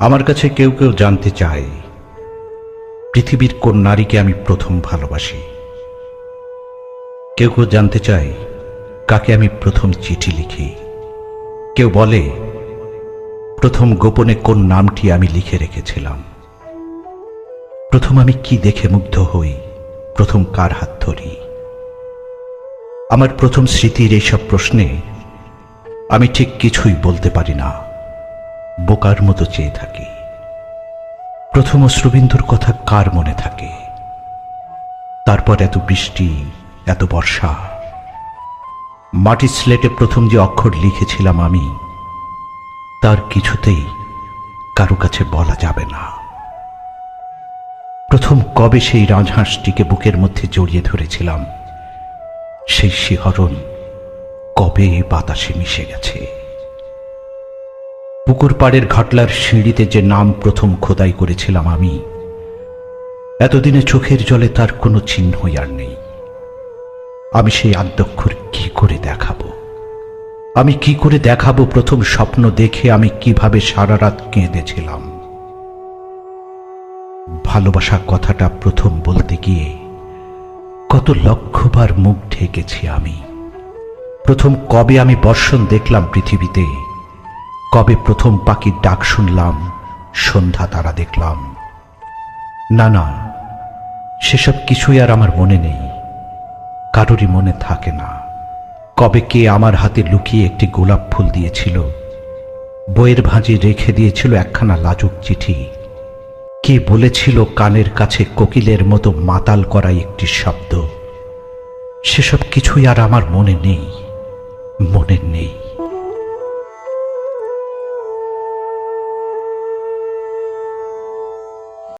আমার কাছে কেউ কেউ জানতে চায়, পৃথিবীর কোন নারীকে আমি প্রথম ভালোবাসি। কেউ কেউ জানতে চায়, কাকে আমি প্রথম চিঠি লিখি। কেউ বলে, প্রথম গোপনে কোন নামটি আমি লিখে রেখেছিলাম। প্রথম আমি কি দেখে মুগ্ধ হই, প্রথম কার হাত ধরি। আমার প্রথম স্মৃতির এইসব প্রশ্নে আমি ঠিক কিছুই বলতে পারি না। বোকার মতো চেয়ে থাকি। প্রথম অশ্রুবিন্দুর কথা কার মনে থাকে? তারপর এত বৃষ্টি, এত বর্ষা। মাটির স্লেটে প্রথম যে অক্ষর লিখেছিলাম আমি, তার কিছুতেই কারও কাছে বলা যাবে না। প্রথম কবে সেই রাজহাঁসটিকে বুকের মধ্যে জড়িয়ে ধরেছিলাম, সেই শিহরণ কবে বাতাসে মিশে গেছে? পুকুর পাড়ের ঘাটলার সিঁড়িতে যে নাম প্রথম খোদাই করেছিলাম আমি, এতদিনে চোখের জলে তার কোনো চিহ্নই আর নেই। আমি সেই আদ্যক্ষর কি করে দেখাবো? আমি কি করে দেখাবো প্রথম স্বপ্ন দেখে আমি কীভাবে সারা রাত কেঁদেছিলাম? ভালোবাসা কথাটা প্রথম বলতে গিয়ে কত লক্ষবার মুখ ঢেকেছি আমি। প্রথম কবে আমি বর্ষণ দেখলাম পৃথিবীতে কবে প্রথম পাখির ডাক শুনলাম, সন্ধ্যা তারা দেখলাম। না না, সেসব কিছুই আর আমার মনে নেই, কারোরই মনে থাকে না। কবে কে আমার হাতে লুকিয়ে একটি গোলাপ ফুল দিয়েছিল, বইয়ের ভাঁজে রেখে দিয়েছিল একখানা লাজুক চিঠি। কে বলেছিল কানের কাছে কোকিলের মতো মাতাল করা একটি শব্দ? সেসব কিছুই আর আমার মনে নেই মনে নেই।